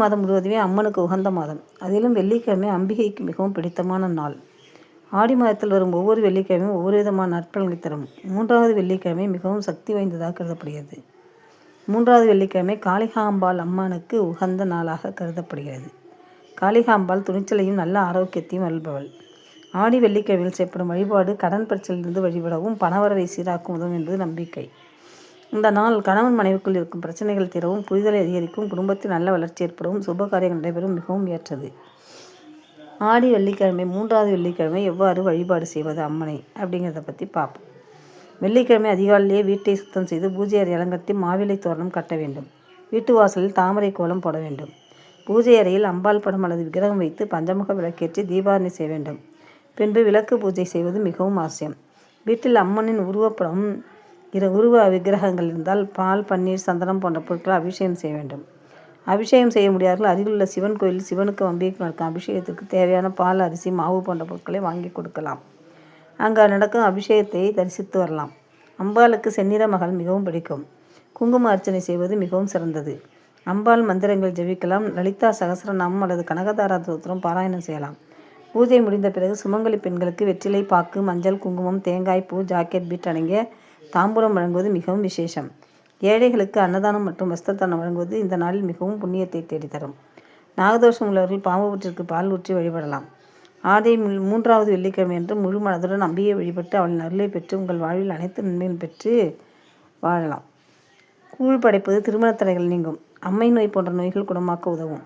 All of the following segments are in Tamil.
மாதம் முழுவதுமே அம்மனுக்கு உகந்த மாதம். அதிலும் வெள்ளிக்கிழமை அம்பிகைக்கு மிகவும் பிடித்தமான நாள். ஆடி மாதத்தில் வரும் ஒவ்வொரு வெள்ளிக்கிழமையும் ஒவ்வொரு விதமான நற்பலன்களை தரும். மூன்றாவது வெள்ளிக்கிழமை மிகவும் சக்தி வாய்ந்ததாக கருதப்படுகிறது. மூன்றாவது வெள்ளிக்கிழமை காளிகாம்பாள் அம்மனுக்கு உகந்த நாளாக கருதப்படுகிறது. காளிகாம்பாள் துணிச்சலையும் நல்ல ஆரோக்கியத்தையும் அல்பவள் ஆடி வெள்ளிக்கிழமையில் செய்யப்படும் வழிபாடு கடன் பிரச்சனையிலிருந்து வழிபடவும் பணவரவை சீராக்கும் உதவும் என்பது நம்பிக்கை. இந்த நாள் கணவன் மனைவிக்குள் இருக்கும் பிரச்சனைகள் தீரவும் புரிதலை அதிகரிக்கும் குடும்பத்தில் நல்ல வளர்ச்சி ஏற்படவும் சுப காரியங்கள் நடைபெறும் மிகவும் ஏற்றது. ஆடி வெள்ளிக்கிழமை மூன்றாவது வெள்ளிக்கிழமை எவ்வாறு வழிபாடு செய்வது அம்மனை அப்படிங்கிறத பற்றி பார்ப்போம். வெள்ளிக்கிழமை அதிகாலையிலேயே வீட்டை சுத்தம் செய்து பூஜை அறை அலங்கரித்து மாவிலை தோரணம் கட்ட வேண்டும். வீட்டு வாசலில் தாமரை கோலம் போட வேண்டும். பூஜை அறையில் அம்பாள் படம் அல்லது விக்கிரகம் வைத்து பஞ்சமுக விளக்கேற்றி தீபாவளி செய்ய வேண்டும். பின்பு விளக்கு பூஜை செய்வது மிகவும் அவசியம். வீட்டில் அம்மனின் உருவப்படம் இரு உருவ விக்கிரகங்கள் இருந்தால் பால் பன்னீர் சந்தனம் போன்ற பொருட்களை அபிஷேகம் செய்ய வேண்டும். அபிஷேகம் செய்ய முடியாதவர்கள் அருகிலுள்ள சிவன் கோயில் சிவனுக்கு அம்பிகைக்கு நடக்கும் அபிஷேகத்திற்கு தேவையான பால் அரிசி மாவு போன்ற பொருட்களை வாங்கி கொடுக்கலாம். அங்கே நடக்கும் அபிஷேகத்தை தரிசித்து வரலாம். அம்பாளுக்கு செந்நிற மகள் மிகவும் பிடிக்கும். குங்கும அர்ச்சனை செய்வது மிகவும் சிறந்தது. அம்பாள் மந்திரங்கள் ஜெபிக்கலாம். லலிதா சகசரநாமம் அல்லது கனகதாரா தோத்திரம் பாராயணம் செய்யலாம். பூஜை முடிந்த பிறகு சுமங்கலி பெண்களுக்கு வெற்றிலை பாக்கு மஞ்சள் குங்குமம் தேங்காய் பூ ஜாக்கெட் பீட் அடங்கிய தாம்பூலம் வழங்குவது மிகவும் விசேஷம். ஏழைகளுக்கு அன்னதானம் மற்றும் வஸ்திரதானம் வழங்குவது இந்த நாளில் மிகவும் புண்ணியத்தை தேடித்தரும். நாகதோஷம் உள்ளவர்கள் பாம்பு பால் ஊற்றி வழிபடலாம். ஆடை மூன்றாவது வெள்ளிக்கிழமை என்று முழு மனதுடன் நம்பியை வழிபட்டு அவளின் அருளை பெற்று உங்கள் வாழ்வில் அனைத்து நன்மையும் பெற்று வாழலாம். கூழ் படைப்பது திருமண தடைகள் நீங்கும். அம்மை நோய் போன்ற நோய்கள் குணமாக்க உதவும்.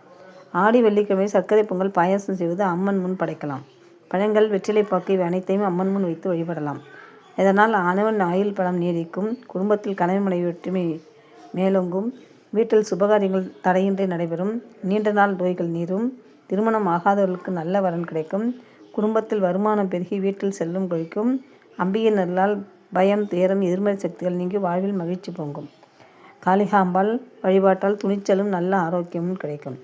ஆடி வெள்ளிக்கிழமை சர்க்கரை பொங்கல் பாயாசம் செய்வது அம்மன் முன் படைக்கலாம். பழங்கள் வெற்றிலை பாக்கு இவை அனைத்தையும் அம்மன் முன் வைத்து வழிபடலாம். இதனால் ஆணவன் ஆயுள் பலம் நீடிக்கும். குடும்பத்தில் கணவன் மனைவி ஒற்றுமை மேலோங்கும். வீட்டில் சுபகாரியங்கள் தடையின்றி நடைபெறும். நீண்ட நாள் நோய்கள் நீரும். திருமணம் ஆகாதவர்களுக்கு நல்ல வரன் கிடைக்கும். குடும்பத்தில் வருமானம் பெருகி வீட்டில் செல்லும் கொழிக்கும். அம்பியின் நல்லால் பயம் துயரம் எதிர்மறை சக்திகள் நீங்கி வாழ்வில் மகிழ்ச்சி பொங்கும். காளிகாம்பால் வழிபாட்டால் துணிச்சலும் நல்ல ஆரோக்கியமும் கிடைக்கும்.